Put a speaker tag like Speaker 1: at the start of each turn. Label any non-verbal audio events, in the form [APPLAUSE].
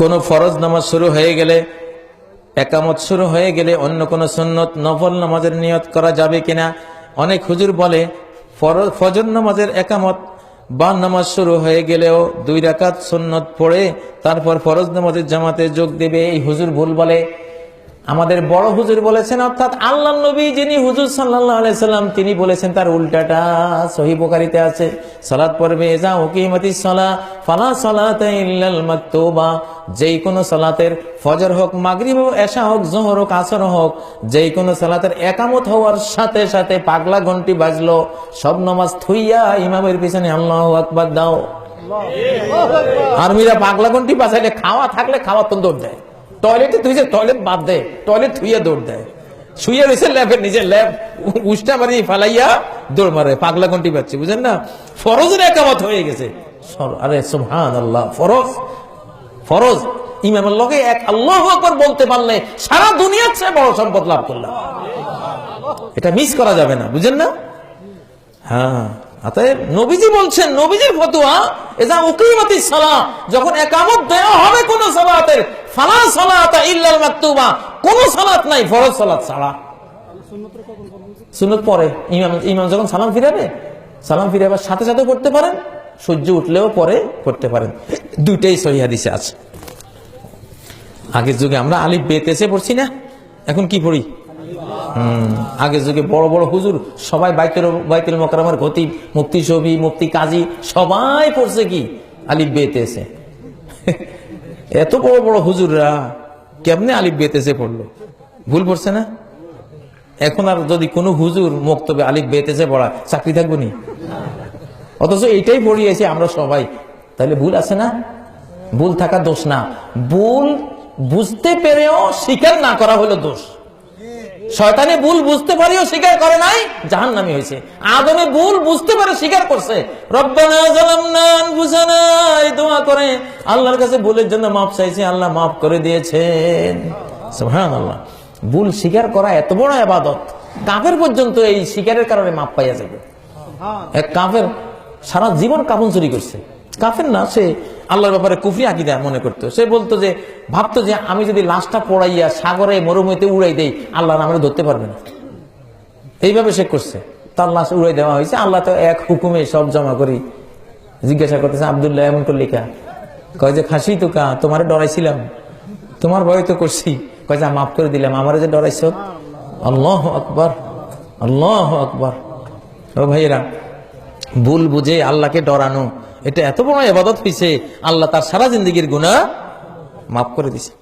Speaker 1: কোনো ফরজ নামাজ শুরু হয়ে গেলে, একামত শুরু হয়ে গেলে অন্য কোনো সুন্নত নফল নামাজের নিয়ত করা যাবে কিনা? অনেক হুজুর বলে ফজর নামাজের একামত বা নামাজ শুরু হয়ে গেলেও দুই রাকাত সুন্নত পড়ে তারপর ফরজ নামাজের জামাতে যোগ দেবে, এই হুজুর ভুল বলে। আমাদের বড় হুজুর বলেছেন, অর্থাৎ আল্লাহ নবী যিনি হুজুর সাল্লাহ আলাইসাল্লাম তিনি বলেছেন, তার উল্টাটা সহি বোকারিতে আছে। সালাত পর্বে যা ওকিমতি সলা, ফালা সালাত ইল্লাল মাকতুবা। যেই কোনো সালাতের ফজর হোক, মাগরিব হোক, এশা হোক, জোহর হোক, আসর হোক, যেই কোনো সালাতের একামত হওয়ার সাথে সাথে পাগলা ঘন্টি বাজলো, সব নমাজ থুইয়া ইমামের পিছনে আল্লাহ আকবার দাও। আর্মিরা পাগলা ঘন্টি বাজাইলে খাওয়া থাকলে খাওয়া তো দৌড় দেয়। টয়লেটে থুইছে টয়লেট বাদ দেয় টয়লেট থুইয়া দৌড় দেয় শুয়ে রয়েছে ল্যাবের নিজের ল্যাব উষ্টা মারি ফালাইয়া দৌড় মারে। পাগলা ঘন্টি পাচ্ছে বুঝেন না? ফরজের একামত হয়ে গেছে। আরে সুবহান আল্লাহ ফরজ। ফরজ। ইমামের লগে এক আল্লাহ আকবার বলতে পারলে সারা দুনিয়ার চেয়ে বড় সম্পদ লাভ করলাম। এটা মিস করা যাবে না, বুঝেন না? হ্যাঁ। অতএব নবীজি বলছেন নবীজির ফতুয়া, এজা উকিমতি সালা যখন একামত দেওয়া হবে কোন সালাতের, ফালা সালাত ইল্লাল মাকতুবা, কোন সালাত নাই, ফরজ সালাত ছাড়া। সুন্নত পরে, ইমাম ইমাম যখন সালাম ফিরাবে, সালাম ফিরাবার সাথে সাথে করতে পারেন, সূর্য উঠলেও পরে করতে পারেন। দুইটাই সহিয়া দিছে আছে। আগের যুগে আমরা আলিফ বেতেছে পড়ছি না, এখন কি পড়ি? আগের যুগে বড় বড় হুজুর সবাই বাইতুল বাইতুল মকরামার গতি মুক্তি ছবি মুক্তি কাজী, সবাই পড়ছে কি? আলিফ বেতেছে। [LAUGHS] এত বড় বড় হুজুররা কেমনে আলিফ বেতেছে পড়ল? ভুল পড়ছে না? এখন আর যদি কোনো হুজুর মক্তবে আলিফ বেতেছে পড়া চাকরি থাকব নি? অথচ এইটাই পড়িয়েছি আমরা সবাই। তাহলে ভুল আছে না? ভুল থাকা দোষ না। ভুল বুঝতে পেরেও স্বীকার না করা হলো দোষ। শয়তানে ভুল বুঝতে পারেও স্বীকার করে নাই জাহান নামি হয়েছে। আদমে ভুল বুঝতে পারে, স্বীকার করছে। দোয়া করে। আল্লাহর কাছে ভুলের জন্য মাপ চাইছে, আল্লাহ মাফ করে দিয়েছেন। সুবহানাল্লাহ। ভুল স্বীকার করা এত বড় আবাদত। কাফের পর্যন্ত এই স্বীকারের কারণে মাপ পাইয়া যাবে। এক কাফের সারা জীবন কাপন চুরি করছে। কাফের না, সে আল্লাহর ব্যাপারে কুফরি আকিদা মনে করতো। সে বলতো যে, ভাবতো যে আমি যদি লাশটা পড়াইয়া সাগরে মরুভূমিতে উড়াই দেই, আল্লাহ আমরা ধরতে পারবে না। এইভাবে সে করছে। তার লাশ উড়াই দেওয়া হয়েছে। আল্লাহ তো এক হুকুমে সব জমা করি জিজ্ঞাসা করতেছে, আবদুল্লাহ, এমন করলি কা? কয় যে, খাসি তো কা? তোমারে ডরাইছিলাম। তোমার ভয় তো করছি। কয় যে মাফ করে দিলাম। আমারে যে ডরাইছ? আল্লাহ আকবর। আল্লাহ আকবর। ও ভাইয়েরা, ভুল বুঝে আল্লাহকে ডরানো এটা এত বড় এবাদত হয়েছে আল্লাহ তার সারা জিন্দগির গুণা মাফ করে দিছে।